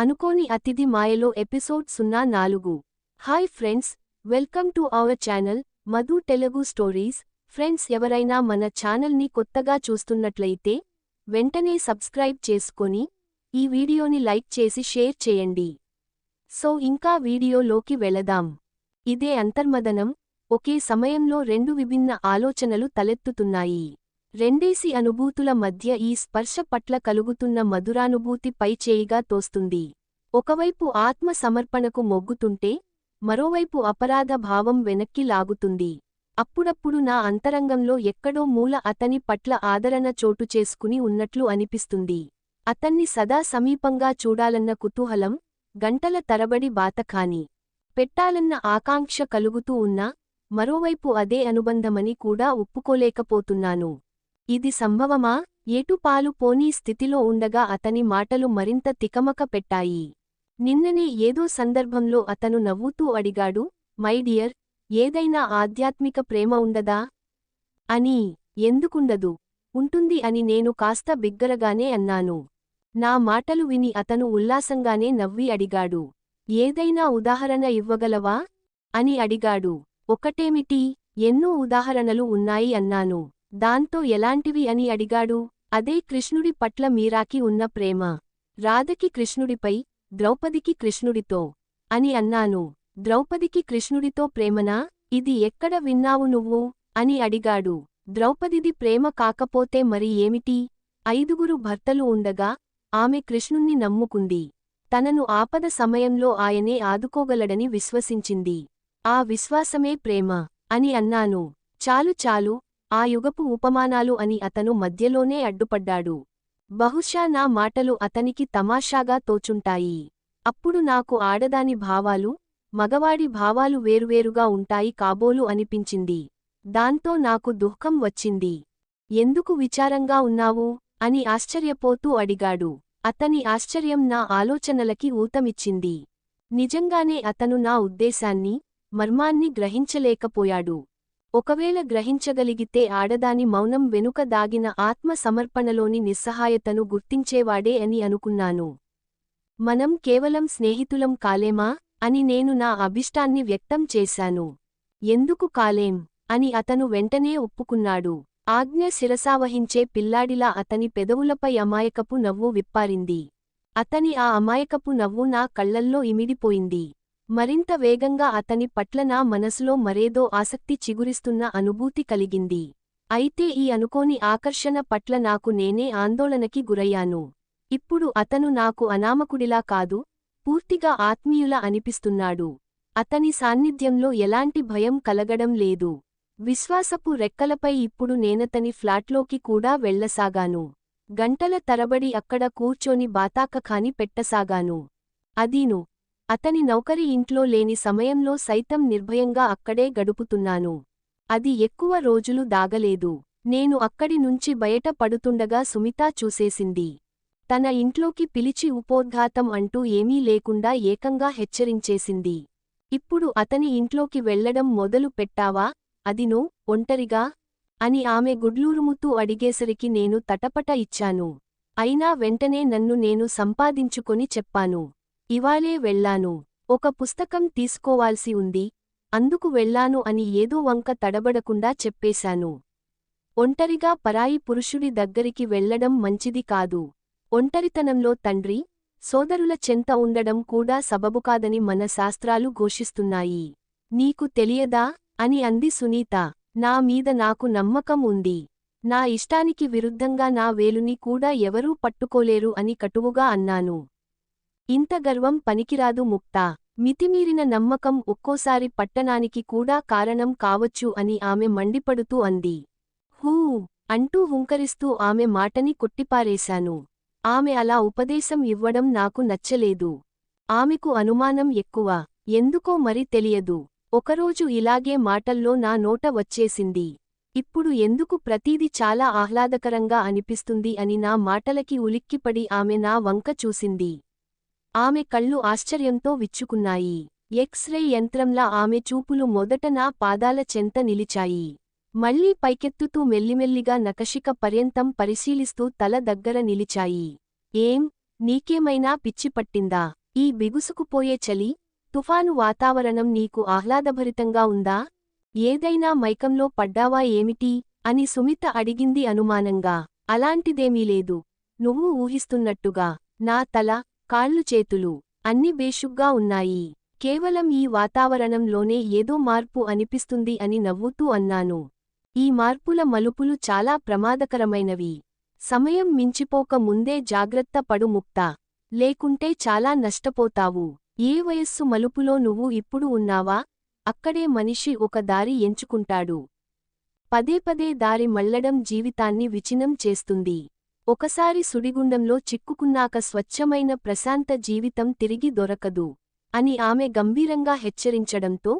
అనుకోని అతిథి మాయలో ఎపిసోడ్ సున్నా నాలుగు. Hi friends welcome to our channel Madhu Telugu stories. Friends ఎవరైనా మన ఛానల్ని కొత్తగా చూస్తున్నట్లయితే వెంటనే సబ్స్క్రైబ్ చేసుకొని ఈ వీడియోని లైక్ చేసి షేర్ చేయండి. సో ఇంకా వీడియోలోకి వెళదాం. ఇదే అంతర్మదనం ఒకే సమయంలో రెండు విభిన్న ఆలోచనలు తలెత్తుతున్నాయి. రెండేసి అనుభూతుల మధ్య ఈ స్పర్శ పట్ల కలుగుతున్న మధురానుభూతి పైచేయిగా తోస్తుంది. ఒకవైపు ఆత్మ సమర్పణకు మొగ్గుతుంటే మరోవైపు అపరాధ భావం వెనక్కి లాగుతుంది. అప్పుడప్పుడు నా అంతరంగంలో ఎక్కడో మూల అతని పట్ల ఆదరణ చోటు చేసుకుని ఉన్నట్లు అనిపిస్తుంది. అతన్ని సదా సమీపంగా చూడాలన్న కుతూహలం గంటల తరబడి బాతకాని పెట్టాలన్న ఆకాంక్ష కలుగుతూ ఉన్నా మరోవైపు అదే అనుబంధమని కూడా ఒప్పుకోలేకపోతున్నాను. ఇది సంభవమా? ఏటుపాలు పోనీ స్థితిలో ఉండగా అతని మాటలు మరింత తికమక పెట్టాయి. నిన్ననే ఏదో సందర్భంలో అతను నవ్వుతూ అడిగాడు మై డియర్ ఏదైనా ఆధ్యాత్మిక ప్రేమ ఉండదా? అని ఎందుకుండదు. ఉంటుంది అని నేను కాస్త బిగ్గరగానే అన్నాను. నా మాటలు విని అతను ఉల్లాసంగానే నవ్వి అడిగాడు. ఏదైనా ఉదాహరణ ఇవ్వగలవా అని అడిగాడు. ఒకటేమిటి? ఎన్నో ఉదాహరణలు ఉన్నాయి అన్నాను. దాంతో ఎలాంటివి అని అడిగాడు. అదే కృష్ణుడి పట్ల మీరాకి ఉన్న ప్రేమ. రాధకి కృష్ణుడిపై ద్రౌపదికి కృష్ణుడితో అని అన్నాను. ద్రౌపదికి కృష్ణుడితో ప్రేమనా? ఇది ఎక్కడ విన్నావు నువ్వు? అని అడిగాడు. ద్రౌపదిది ప్రేమ కాకపోతే మరి ఏమిటి? ఐదుగురు భర్తలు ఉండగా ఆమె కృష్ణుణ్ణి నమ్ముకుంది. తనను ఆపద సమయంలో ఆయనే ఆదుకోగలడని విశ్వసించింది. ఆ విశ్వాసమే ప్రేమ అని అన్నాను. చాలు చాలు ఆ యుగపు ఉపమానాలు అని అతను మధ్యలోనే అడ్డుపడ్డాడు. బహుశా నా మాటలు అతనికి తమాషాగా తోచుంటాయి. అప్పుడు నాకు ఆడదాని భావాలు మగవాడి భావాలు వేరువేరుగా ఉంటాయి కాబోలు అనిపించింది. దాంతో నాకు దుఃఖం వచ్చింది. ఎందుకు విచారంగా ఉన్నావు అని ఆశ్చర్యపోతూ అడిగాడు. అతని ఆశ్చర్యం నా ఆలోచనలకి ఊతమిచ్చింది. నిజంగానే అతను నా ఉద్దేశాన్ని మర్మాన్ని గ్రహించలేకపోయాడు. ఒకవేళ గ్రహించగలిగితే ఆడదాని మౌనం వెనుక దాగిన ఆత్మ సమర్పణలోని నిస్సహాయతను గుర్తించేవాడే అని అనుకున్నాను. మనం కేవలం స్నేహితులం కాలేమా అని నేను నా అభిష్టాన్ని వ్యక్తం చేశాను. ఎందుకు కాలేం అని అతను వెంటనే ఒప్పుకున్నాడు. ఆజ్ఞ శిరసావహించే పిల్లాడిలా అతని పెదవులపై అమాయకపు నవ్వు విప్పారింది. అతని ఆ అమాయకపు నవ్వు నా కళ్ళల్లో ఇమిడిపోయింది. మరింత వేగంగా అతని పట్ల నా మనసులో మరేదో ఆసక్తి చిగురిస్తున్న అనుభూతి కలిగింది. అయితే ఈ అనుకోని ఆకర్షణ పట్ల నాకు నేనే ఆందోళనకి గురయ్యాను. ఇప్పుడు అతను నాకు అనామకుడిలా కాదు పూర్తిగా ఆత్మీయుల అనిపిస్తున్నాడు. అతని సాన్నిధ్యంలో ఎలాంటి భయం కలగడం లేదు. విశ్వాసపు రెక్కలపై ఇప్పుడు నేనతని ఫ్లాట్లోకి కూడా వెళ్ళసాగాను గంటల తరబడి అక్కడ కూర్చొని బాతాకఖాని పెట్టసాగాను. అదీను అతని నౌకరి ఇంట్లో లేని సమయంలో సైతం నిర్భయంగా అక్కడే గడుపుతున్నాను. అది ఎక్కువ రోజులు దాగలేదు. నేను అక్కడి నుంచి బయట పడుతుండగా సుమితా చూసేసింది. తన ఇంట్లోకి పిలిచి ఉపోద్ఘాతం అంటూ ఏమీ లేకుండా ఏకంగా హెచ్చరించేసింది. ఇప్పుడు అతని ఇంట్లోకి వెళ్ళడం మొదలు పెట్టావా? అదినో ఒంటరిగా అని ఆమె గుడ్లూరుముతూ అడిగేసరికి నేను తటపట ఇచ్చాను. అయినా వెంటనే నన్ను నేను సంపాదించుకొని చెప్పాను. ఇవాళే వెళ్ళాను ఒక పుస్తకం తీసుకోవాల్సి ఉంది అందుకు వెళ్ళాను అని ఏదో వంక తడబడకుండా చెప్పేశాను. ఒంటరిగా పరాయి పురుషుడి దగ్గరికి వెళ్ళడం మంచిది కాదు. ఒంటరితనంలో తండ్రి సోదరుల చెంత ఉండడం కూడా సబబుకాదని మన శాస్త్రాలు ఘోషిస్తున్నాయి. నీకు తెలియదా? అని అంది సునీత. నా మీద నాకు నమ్మకం ఉంది. నా ఇష్టానికి విరుద్ధంగా నా వేలుని కూడా ఎవరూ పట్టుకోలేరు అని కటువుగా అన్నాను. ఇంత గర్వం పనికిరాదు ముక్తా. మితిమీరిన నమ్మకం ఒక్కోసారి పట్టణానికి కూడా కారణం కావచ్చు అని ఆమె మండిపడుతూ అంది. హూ! అంటూ హుంకరిస్తూ ఆమె మాటని కొట్టిపారేశాను. ఆమె అలా ఉపదేశం ఇవ్వడం నాకు నచ్చలేదు. ఆమెకు అనుమానం ఎక్కువ. ఎందుకో మరి తెలియదు. ఒకరోజు ఇలాగే మాటల్లో నా నోట వచ్చేసింది. ఇప్పుడు ఎందుకు ప్రతీది చాలా ఆహ్లాదకరంగా అనిపిస్తుంది అని నా మాటలకి ఉలిక్కిపడి ఆమె నా వంక చూసింది. ఆమె కళ్ళు ఆశ్చర్యంతో విచ్చుకున్నాయి. ఎక్స్రే యంత్రంలా ఆమె చూపులు మొదట నా పాదాల చెంత నిలిచాయి. మళ్ళీ పైకెత్తుతూ మెల్లిమెల్లిగా నకషిక పర్యంతం పరిశీలిస్తూ తల దగ్గర నిలిచాయి. ఏం? నీకేమైనా పిచ్చిపట్టిందా ఈ బిగుసుకుపోయే చలి? తుఫాను వాతావరణం నీకు ఆహ్లాదభరితంగా ఉందా? ఏదైనా మైకంలో పడ్డావా ఏమిటి? అని సుమిత అడిగింది అనుమానంగా. అలాంటిదేమీ లేదు. నువ్వు ఊహిస్తున్నట్టుగా. నా తల కాళ్ళు చేతులు అన్ని బేషుగ్గా ఉన్నాయి. కేవలం ఈ వాతావరణంలోనే ఏదో మార్పు అనిపిస్తుంది అని నవ్వుతూ అన్నాను. ఈ మార్పుల మలుపులు చాలా ప్రమాదకరమైనవి. సమయం మించిపోక ముందే జాగ్రత్త పడు ముక్తా. లేకుంటే చాలా నష్టపోతావు. ఏ వయస్సు మలుపులో నువ్వు ఇప్పుడు ఉన్నావా? అక్కడే మనిషి ఒక దారి ఎంచుకుంటాడు. పదే పదే దారి మళ్ళడం జీవితాన్ని విచినం చేస్తుంది. ఒకసారి సుడిగుండంలో చిక్కుకున్నాక స్వచ్ఛమైన ప్రశాంత జీవితం తిరిగి దొరకదు అని ఆమె గంభీరంగా హెచ్చరించడంతో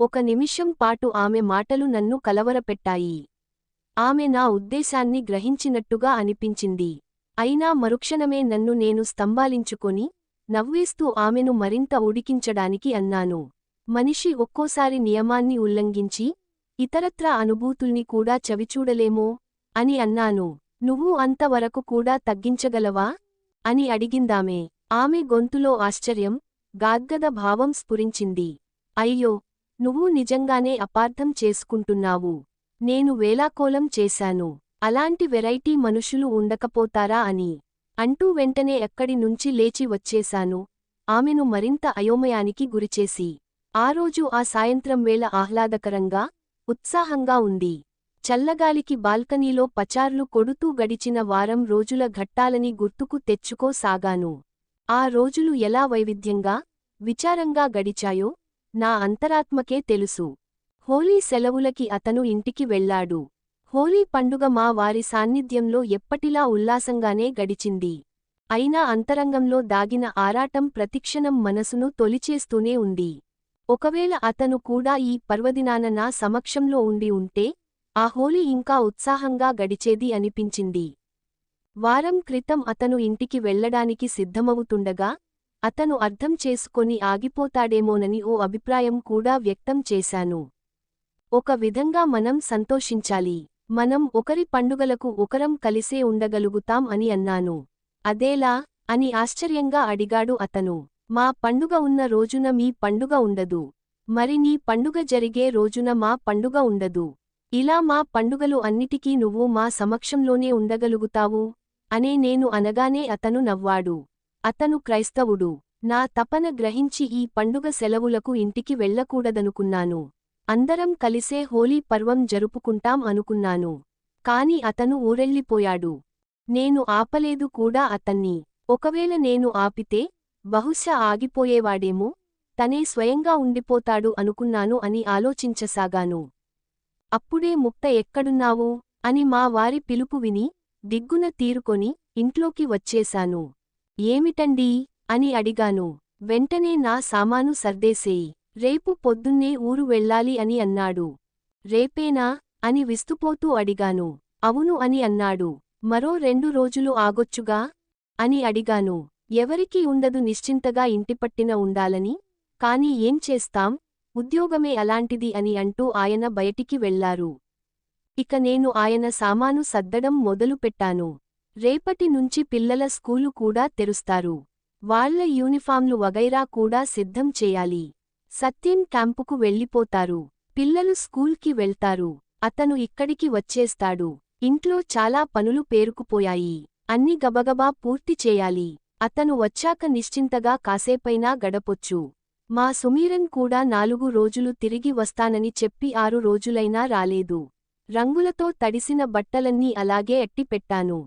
ఒక నిమిషం పాటు ఆమె మాటలు నన్ను కలవరపెట్టాయి. ఆమె నా ఉద్దేశాన్ని గ్రహించినట్టుగా అనిపించింది. అయినా మరుక్షణమే నన్ను నేను స్తంభాలించుకొని నవ్వేస్తూ ఆమెను మరింత ఉడికించడానికి అన్నాను. మనిషి ఒక్కోసారి నియమాన్ని ఉల్లంఘించి ఇతరత్రా అనుభూతుల్ని కూడా చవిచూడలేమో అని అన్నాను. నువ్వు అంతవరకు కూడా తగ్గించగలవా? అని అడిగిందామే. ఆమె గొంతులో ఆశ్చర్యం గాద్గద భావం స్ఫురించింది. అయ్యో నువ్వు నిజంగానే అపార్థం చేసుకుంటున్నావు. నేను వేలాకోలం చేశాను. అలాంటి వెరైటీ మనుషులు ఉండకపోతారా అని అంటూ వెంటనే ఎక్కడి నుంచి లేచి వచ్చేశాను. ఆమెను మరింత అయోమయానికి గురిచేసి. ఆ రోజు ఆ సాయంత్రం వేళ ఆహ్లాదకరంగా ఉత్సాహంగా ఉంది. చల్లగాలికి బాల్కనీలో పచార్లు కొడుతూ గడిచిన వారం రోజుల ఘట్టాలని గుర్తుకు తెచ్చుకోసాగాను ఆ రోజులు ఎలా వైవిధ్యంగా విచారంగా గడిచాయో నా అంతరాత్మకే తెలుసు. హోలీ సెలవులకి అతను ఇంటికి వెళ్ళాడు హోలీ పండుగ మా వారి సాన్నిధ్యంలో ఎప్పటిలా ఉల్లాసంగానే గడిచింది. అయినా అంతరంగంలో దాగిన ఆరాటం ప్రతిక్షణం మనసును తొలిచేస్తూనే ఉంది. ఒకవేళ అతను కూడా ఈ పర్వదినాన నా సమక్షంలో ఉండి ఉంటే ఆ హోలీ ఇంకా ఉత్సాహంగా గడిచేది అనిపించింది. వారం క్రితం అతను ఇంటికి వెళ్ళడానికి సిద్ధమవుతుండగా అతను అర్థం చేసుకొని ఆగిపోతాడేమోనని ఓ అభిప్రాయం కూడా వ్యక్తం చేశాను. ఒక విధంగా మనం సంతోషించాలి. మనం ఒకరి పండుగలకు ఒకరం కలిసే ఉండగలుగుతాం అని అన్నాను. అదేలా? అని ఆశ్చర్యంగా అడిగాడు అతను. మా పండుగ ఉన్న రోజున మీ పండుగ ఉండదు. మరి నీ పండుగ జరిగే రోజున మా పండుగ ఉండదు. ఇలా మా పండుగలు అన్నిటికీ నువ్వు మా సమక్షంలోనే ఉండగలుగుతావు అనే నేను అనగానే అతను నవ్వాడు. అతను క్రైస్తవుడు. నా తపన గ్రహించి ఈ పండుగ సెలవులకు ఇంటికి వెళ్ళకూడదనుకున్నాను అందరం కలిసే హోలీ పర్వం జరుపుకుంటాం అనుకున్నాను. కాని అతను ఊరెళ్ళిపోయాడు. నేను ఆపలేదు కూడా అతన్ని. ఒకవేళ నేను ఆపితే బహుశా ఆగిపోయేవాడేమో తనే స్వయంగా ఉండిపోతాడు అనుకున్నాను అని ఆలోచించసాగాను. అప్పుడే ముక్త ఎక్కడున్నావు? అని మా వారి పిలుపు విని దిగ్గున తీరుకొని ఇంట్లోకి వచ్చేశాను. ఏమిటండీ? అని అడిగాను. వెంటనే నా సామాను సర్దేసేయి. రేపు పొద్దున్నే ఊరు వెళ్ళాలి అని అన్నాడు. రేపేనా? అని విస్తుపోతూ అడిగాను. అవును అని అన్నాడు. మరో రెండు రోజులు ఆగొచ్చుగా? అని అడిగాను. ఎవరికీ ఉండదు నిశ్చింతగా ఇంటిపట్టిన ఉండాలని. కాని ఏం చేస్తాం? ఉద్యోగమే అలాంటిది అని అంటూ ఆయన బయటికి వెళ్ళారు. ఇక నేను ఆయన సామాను సద్దడం మొదలుపెట్టాను రేపటి నుంచి పిల్లల స్కూలు కూడా తెరుస్తారు. వాళ్ళ యూనిఫామ్లు వగైరా కూడా సిద్ధం చేయాలి. సత్యం క్యాంపుకు వెళ్ళిపోతారు. పిల్లలు స్కూల్కి వెళ్తారు. అతను ఇక్కడికి వచ్చేస్తాడు. ఇంట్లో చాలా పనులు పేరుకుపోయాయి. అన్ని గబగబా పూర్తి చేయాలి. అతను వచ్చాక నిశ్చింతగా కాసేపైనా గడపొచ్చు. మా సుమీరన్ కూడా నాలుగు రోజులు తిరిగి వస్తానని చెప్పి ఆరు రోజులైనా రాలేదు. రంగులతో తడిసిన బట్టలన్నీ అలాగే ఎట్టిపెట్టాను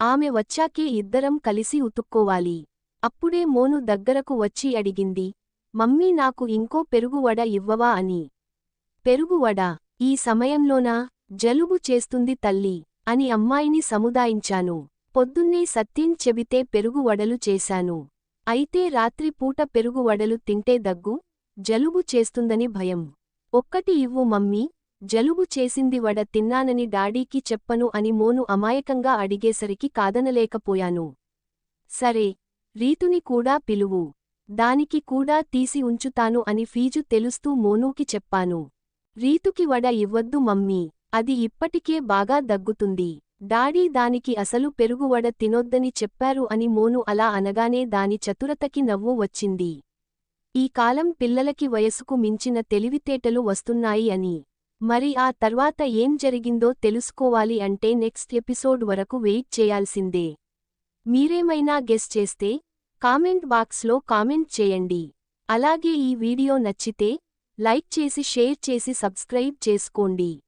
ఆమె వచ్చాకే ఇద్దరం కలిసి ఉతుక్కోవాలి. అప్పుడే మోను దగ్గరకు వచ్చి అడిగింది మమ్మీ నాకు ఇంకో పెరుగువడ ఇవ్వవా అని. పెరుగువడ ఈ సమయంలోనా? జలుబు చేస్తుంది తల్లి అని అమ్మాయిని సముదాయించాను. పొద్దున్నే సత్యం చెబితే పెరుగువడలు చేశాను. అయితే రాత్రిపూట పెరుగు వడలు తింటే దగ్గు జలుబు చేస్తుందని భయం. ఒక్కటి ఇవ్వు మమ్మీ జలుబు చేసింది వడ తిన్నానని డాడీకి చెప్పను అని మోను అమాయకంగా అడిగేసరికి కాదనలేకపోయాను. సరే రీతుని కూడా పిలువు. దానికి కూడా తీసి ఉంచుతాను అని ఫీజు తెలుస్తూ మోనూకి చెప్పాను. రీతుకి వడ ఇవ్వద్దు మమ్మీ అది ఇప్పటికే బాగా దగ్గుతుంది. డాడీ దానికి అసలు పెరుగువడ తినొద్దని చెప్పారు అని మోను అలా అనగానే దాని చతురతకి నవ్వు వచ్చింది. ఈ కాలం పిల్లలకి వయసుకు మించిన తెలివితేటలు వస్తున్నాయి అని. మరి ఆ తర్వాత ఏం జరిగిందో తెలుసుకోవాలి అంటే నెక్స్ట్ ఎపిసోడ్ వరకు వెయిట్ చేయాల్సిందే. మీరేమైనా గెస్ చేస్తే కామెంట్ బాక్స్లో కామెంట్ చేయండి. అలాగే ఈ వీడియో నచ్చితే లైక్ చేసి షేర్ చేసి సబ్స్క్రైబ్ చేసుకోండి.